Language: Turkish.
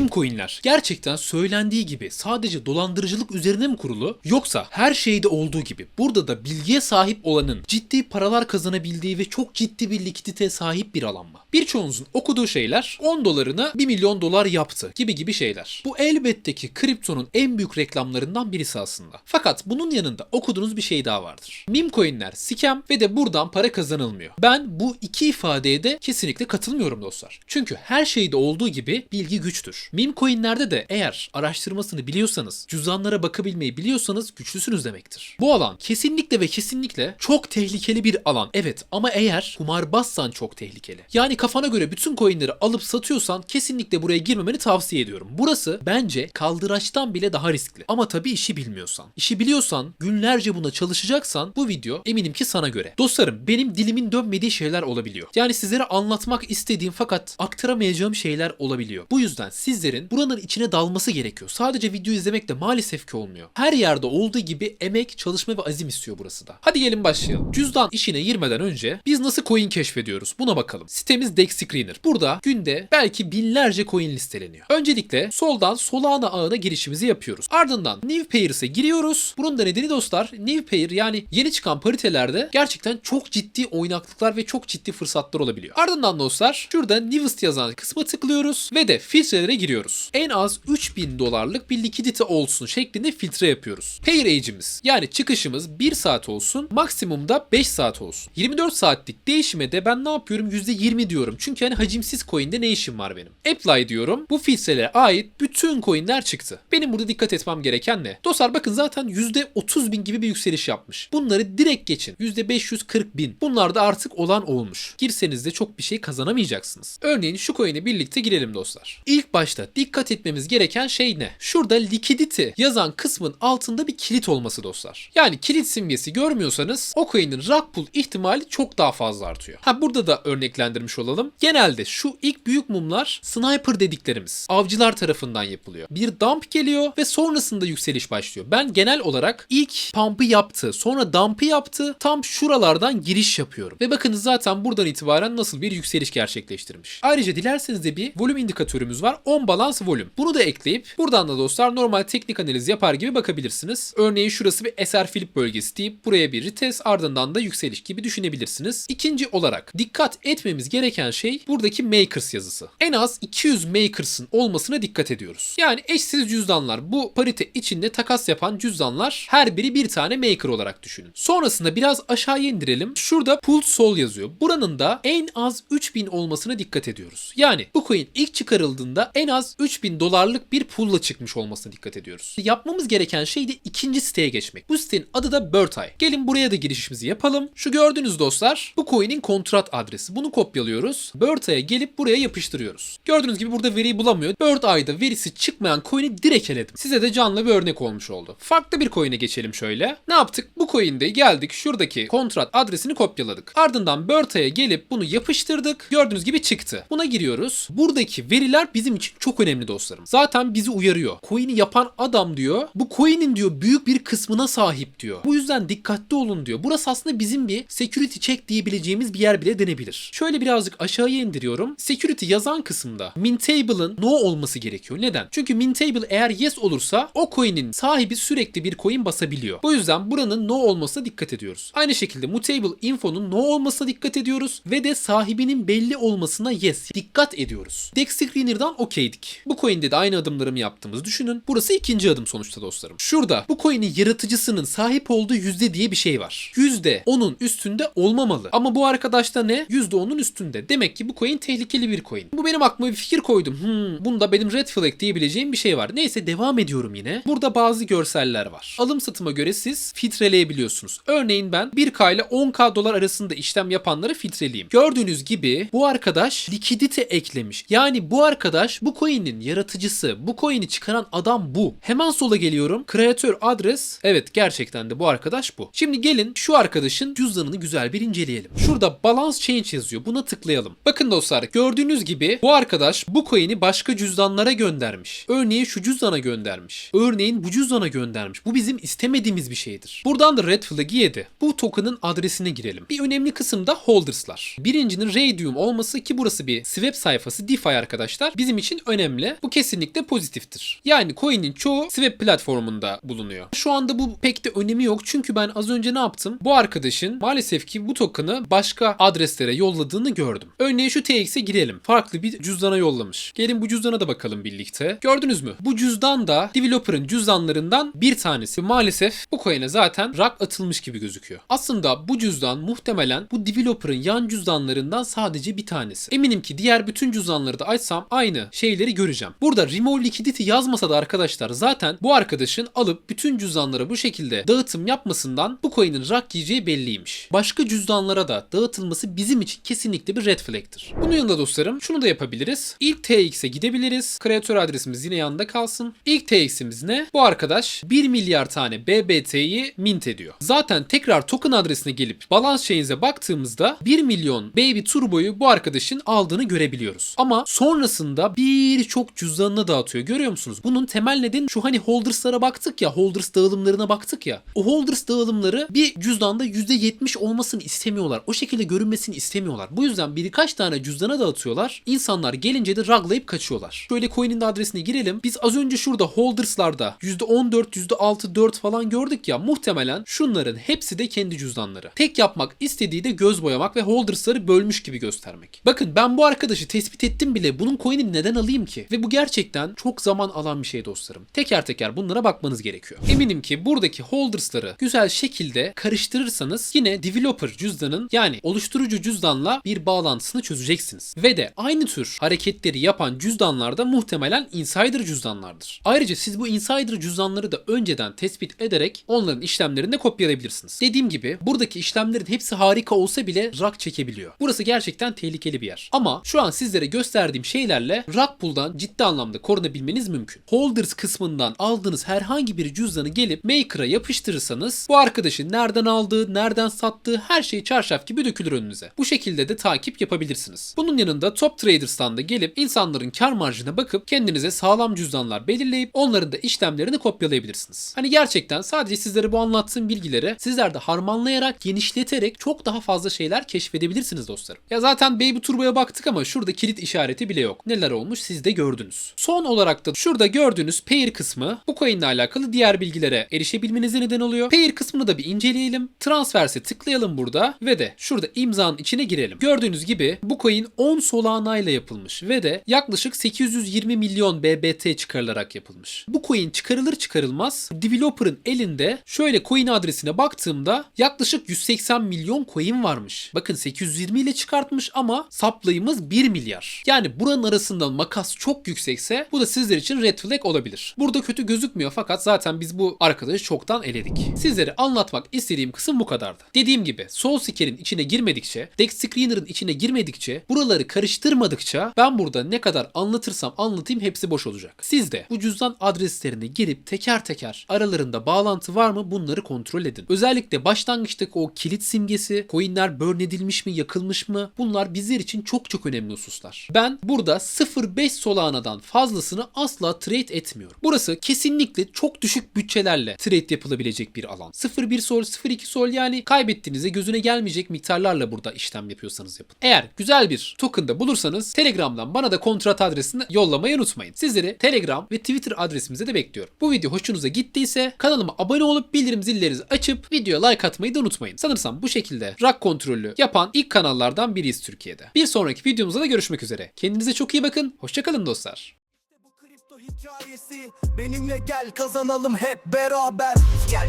Meme coinler gerçekten söylendiği gibi sadece dolandırıcılık üzerine mi kurulu yoksa her şeyde olduğu gibi burada da bilgiye sahip olanın ciddi paralar kazanabildiği ve çok ciddi bir likidite sahip bir alan mı? Birçoğunuzun okuduğu şeyler 10 dolarını 1 milyon dolar yaptı gibi gibi şeyler. Bu elbette ki kriptonun en büyük reklamlarından birisi aslında. Fakat bunun yanında okuduğunuz bir şey daha vardır. Meme coinler scam ve de buradan para kazanılmıyor. Ben bu iki ifadeye de kesinlikle katılmıyorum dostlar. Çünkü her şeyde olduğu gibi bilgi güçtür. Meme coinlerde de eğer araştırmasını biliyorsanız, cüzdanlara bakabilmeyi biliyorsanız güçlüsünüz demektir. Bu alan kesinlikle ve kesinlikle çok tehlikeli bir alan. Evet ama eğer kumarbazsan çok tehlikeli. Yani kafana göre bütün coinleri alıp satıyorsan kesinlikle buraya girmemeni tavsiye ediyorum. Burası bence kaldıraçtan bile daha riskli. Ama tabii işi bilmiyorsan. İşi biliyorsan, günlerce buna çalışacaksan bu video eminim ki sana göre. Dostlarım benim dilimin dönmediği şeyler olabiliyor. Yani sizlere anlatmak istediğim fakat aktaramayacağım şeyler olabiliyor. Bu yüzden sizlerin buranın içine dalması gerekiyor. Sadece video izlemek de maalesef ki olmuyor. Her yerde olduğu gibi emek, çalışma ve azim istiyor burası da. Hadi gelin başlayalım. Cüzdan işine girmeden önce biz nasıl coin keşfediyoruz? Buna bakalım. Sitemiz Dex Screener. Burada günde belki binlerce coin listeleniyor. Öncelikle soldan Solana ağına girişimizi yapıyoruz. Ardından New Pairs'e giriyoruz. Bunun da nedeni dostlar New Pair yani yeni çıkan paritelerde gerçekten çok ciddi oynaklıklar ve çok ciddi fırsatlar olabiliyor. Ardından dostlar şurada Newest yazan kısma tıklıyoruz ve de filtrelere giriyoruz. En az 3000 dolarlık bir likidite olsun şeklinde filtre yapıyoruz. Pair age'imiz yani çıkışımız 1 saat olsun maksimumda 5 saat olsun. 24 saatlik değişime de ben ne yapıyorum %20 diyorum. Çünkü hani hacimsiz coin'de ne işim var benim? Apply diyorum. Bu filtrelere ait bütün coin'ler çıktı. Benim burada dikkat etmem gereken ne? Dostlar bakın zaten %30 bin gibi bir yükseliş yapmış. Bunları direkt geçin. %540 bin. Bunlar da artık olan olmuş. Girseniz de çok bir şey kazanamayacaksınız. Örneğin şu coin'e birlikte girelim dostlar. İlk başta dikkat etmemiz gereken şey ne? Şurada liquidity yazan kısmın altında bir kilit olması dostlar. Yani kilit simgesi görmüyorsanız o coin'in rug pull ihtimali çok daha fazla artıyor. Ha burada da örneklendirmiş olalım. Genelde şu ilk büyük mumlar sniper dediklerimiz. Avcılar tarafından yapılıyor. Bir dump geliyor ve sonrasında yükseliş başlıyor. Ben genel olarak ilk pump'ı yaptı, sonra dump'ı yaptı. Tam şuralardan giriş yapıyorum. Ve bakınız zaten buradan itibaren nasıl bir yükseliş gerçekleştirmiş. Ayrıca dilerseniz de bir volüm indikatörümüz var. On balans volüm. Bunu da ekleyip buradan da dostlar normal teknik analiz yapar gibi bakabilirsiniz. Örneğin şurası bir eser flip bölgesi deyip buraya bir retest ardından da yükseliş gibi düşünebilirsiniz. İkinci olarak dikkat etmemiz gereken şey buradaki makers yazısı. En az 200 makers'ın olmasına dikkat ediyoruz. Yani eşsiz cüzdanlar bu parite içinde takas yapan cüzdanlar her biri bir tane maker olarak düşünün. Sonrasında biraz aşağıya indirelim. Şurada pull sol yazıyor. Buranın da en az 3000 olmasına dikkat ediyoruz. Yani bu coin ilk çıkarıldığında en az 3000 dolarlık bir pull'la çıkmış olmasına dikkat ediyoruz. Yapmamız gereken şey de ikinci siteye geçmek. Bu sitenin adı da Birdeye. Gelin buraya da girişimizi yapalım. Şu gördüğünüz dostlar bu coin'in kontrat adresi. Bunu kopyalıyoruz. Birdeye'ye gelip buraya yapıştırıyoruz. Gördüğünüz gibi burada veriyi bulamıyor. Birdeye'da verisi çıkmayan coin'i direkt eledim. Size de canlı bir örnek olmuş oldu. Farklı bir coin'e geçelim şöyle. Ne yaptık? Bu coin'de geldik şuradaki kontrat adresini kopyaladık. Ardından Birdeye'ye gelip bunu yapıştırdık. Gördüğünüz gibi çıktı. Buna giriyoruz. Buradaki veriler bizim için çok önemli dostlarım. Zaten bizi uyarıyor. Coin'i yapan adam diyor. Bu coin'in diyor büyük bir kısmına sahip diyor. Bu yüzden dikkatli olun diyor. Burası aslında bizim bir security check diyebileceğimiz bir yer bile denebilir. Şöyle birazcık aşağıya indiriyorum. Security yazan kısımda Mintable'ın no olması gerekiyor. Neden? Çünkü Mintable eğer yes olursa o coin'in sahibi sürekli bir coin basabiliyor. Bu yüzden buranın no olmasına dikkat ediyoruz. Aynı şekilde Mutable info'nun no olmasına dikkat ediyoruz ve de sahibinin belli olmasına yes dikkat ediyoruz. Dex Screener'dan okeydik. Bu coin'de de aynı adımlarımı yaptığımızı düşünün. Burası ikinci adım sonuçta dostlarım. Şurada bu coin'in yaratıcısının sahip olduğu yüzde diye bir şey var. Yüzde onun üstünde olmamalı. Ama bu arkadaşta ne? Yüzde onun üstünde. Demek ki bu coin tehlikeli bir coin. Bu benim aklıma bir fikir koydum. Hmm, bunda benim red flag diyebileceğim bir şey var. Neyse devam ediyorum yine. Burada bazı görseller var. Alım satıma göre siz filtreleyebiliyorsunuz. Örneğin ben 1K ile 10K dolar arasında işlem yapanları filtreleyeyim. Gördüğünüz gibi bu arkadaş likidite eklemiş. Yani bu arkadaş bu coin'in yaratıcısı. Bu coin'i çıkaran adam bu. Hemen sola geliyorum. Kreatör adres. Evet gerçekten de bu arkadaş bu. Şimdi gelin şu arkadaşın cüzdanını güzel bir inceleyelim. Şurada balance change yazıyor. Buna tıklayalım. Bakın dostlar gördüğünüz gibi bu arkadaş bu coin'i başka cüzdanlara göndermiş. Örneğin şu cüzdana göndermiş. Örneğin bu cüzdana göndermiş. Bu bizim istemediğimiz bir şeydir. Buradan da red flag'i yedi. Bu token'ın adresine girelim. Bir önemli kısım da holders'lar. Birincinin Radium olması ki burası bir swap sayfası DeFi arkadaşlar. Bizim için önemli. Bu kesinlikle pozitiftir. Yani coin'in çoğu Swap platformunda bulunuyor. Şu anda bu pek de önemi yok çünkü ben az önce ne yaptım? Bu arkadaşın maalesef ki bu token'ı başka adreslere yolladığını gördüm. Örneğin şu TX'e girelim. Farklı bir cüzdana yollamış. Gelin bu cüzdana da bakalım birlikte. Gördünüz mü? Bu cüzdan da developer'ın cüzdanlarından bir tanesi. Maalesef bu coin'e zaten rak atılmış gibi gözüküyor. Aslında bu cüzdan muhtemelen bu developer'ın yan cüzdanlarından sadece bir tanesi. Eminim ki diğer bütün cüzdanları da açsam aynı şeyleri göreceğim. Burada remove liquidity yazmasa da arkadaşlar zaten bu arkadaşın alıp bütün cüzdanlara bu şekilde dağıtım yapmasından bu coin'in rak yiyeceği belliymiş. Başka cüzdanlara da dağıtılması bizim için kesinlikle bir red flag'tir. Bunun yanında dostlarım şunu da yapabiliriz. İlk TX'e gidebiliriz. Kreatör adresimiz yine yanında kalsın. İlk TX'imiz ne? Bu arkadaş 1 milyar tane BBT'yi mint ediyor. Zaten tekrar token adresine gelip balance chains'e baktığımızda 1 milyon baby turboyu bu arkadaşın aldığını görebiliyoruz. Ama sonrasında birçok cüzdanına dağıtıyor. Görüyor musunuz? Bunun temel nedeni şu hani holders'lara baktık ya, holders dağılımlarına baktık ya. O holders dağılımları bir cüzdanda %70 olmasını istemiyorlar. O şekilde görünmesini istemiyorlar. Bu yüzden birkaç tane cüzdana dağıtıyorlar. İnsanlar gelince de raglayıp kaçıyorlar. Şöyle coin'in de adresine girelim. Biz az önce şurada holders'larda %14, %6, 4 falan gördük ya. Muhtemelen şunların hepsi de kendi cüzdanları. Tek yapmak istediği de göz boyamak ve holders'ları bölmüş gibi göstermek. Bakın ben bu arkadaşı tespit ettim bile. Bunun coin'ini neden alayım ki? Ve bu gerçekten çok zaman alan bir şey dostlarım. Teker teker bunlara bakmanız gerekiyor. Eminim ki buradaki holders'ları güzel şekilde karıştırırsanız yine developer cüzdanın yani oluşturucu cüzdanla bir bağlantısını çözeceksiniz. Ve de aynı tür hareketleri yapan cüzdanlar da muhtemelen insider cüzdanlardır. Ayrıca siz bu insider cüzdanları da önceden tespit ederek onların işlemlerini de kopyalayabilirsiniz. Dediğim gibi buradaki işlemlerin hepsi harika olsa bile rak çekebiliyor. Burası gerçekten tehlikeli bir yer. Ama şu an sizlere gösterdiğim şeylerle rug pool'dan ciddi anlamda korunabilmeniz mümkün. Holders kısmından aldığınız herhangi bir cüzdanı gelip Maker'a yapıştırırsanız bu arkadaşın nereden aldığı, nereden sattığı her şey çarşaf gibi dökülür önünüze. Bu şekilde de takip yapabilirsiniz. Bunun yanında Top Traders'tan da gelip insanların kar marjına bakıp kendinize sağlam cüzdanlar belirleyip onların da işlemlerini kopyalayabilirsiniz. Hani gerçekten sadece sizlere bu anlattığım bilgileri sizler de harmanlayarak, genişleterek çok daha fazla şeyler keşfedebilirsiniz dostlarım. Ya zaten Baby Turbo'ya baktık ama şurada kilit işareti bile yok. Neler olmuş siz de gördünüz. Son olarak da şurada gördüğünüz pair kısmı bu coin ile alakalı diğer bilgilere erişebilmenize neden oluyor. Pair kısmını da bir inceleyelim. Transfers'e tıklayalım burada ve de şurada imzanın içine girelim. Gördüğünüz gibi bu coin 10 Solana ile yapılmış ve de yaklaşık 820 milyon BBT çıkarılarak yapılmış. Bu coin çıkarılır çıkarılmaz developer'ın elinde şöyle coin adresine baktığımda yaklaşık 180 milyon coin varmış. Bakın 820 ile çıkartmış ama supply'ımız 1 milyar. Yani buranın arasında makas çok yüksekse bu da sizler için red flag olabilir. Burada kötü gözükmüyor fakat zaten biz bu arkadaşı çoktan eledik. Sizlere anlatmak istediğim kısım bu kadardı. Dediğim gibi SoulSeeker'in içine girmedikçe, Dex Screener'ın içine girmedikçe, buraları karıştırmadıkça ben burada ne kadar anlatırsam anlatayım hepsi boş olacak. Siz de bu cüzdan adreslerine girip teker teker aralarında bağlantı var mı bunları kontrol edin. Özellikle başlangıçtaki o kilit simgesi, coinler burn edilmiş mi, yakılmış mı bunlar bizler için çok çok önemli hususlar. Ben burada 0.5 Solana'dan fazlasını asla trade etmiyorum. Burası kesinlikle çok düşük bütçelerle trade yapılabilecek bir alan. 0.1 sol, 0.2 sol yani kaybettiğinizde gözüne gelmeyecek miktarlarla burada işlem yapıyorsanız yapın. Eğer güzel bir token da bulursanız Telegram'dan bana da kontrat adresini yollamayı unutmayın. Sizleri Telegram ve Twitter adresimize de bekliyorum. Bu video hoşunuza gittiyse kanalıma abone olup bildirim zillerinizi açıp videoya like atmayı da unutmayın. Sanırsam bu şekilde rak kontrolü yapan ilk kanallardan biriyiz Türkiye'de. Bir sonraki videomuzda da görüşmek üzere. Kendinize çok iyi bakın. Hoşçakalın dostlar. Benimle gel kazanalım hep beraber. Gel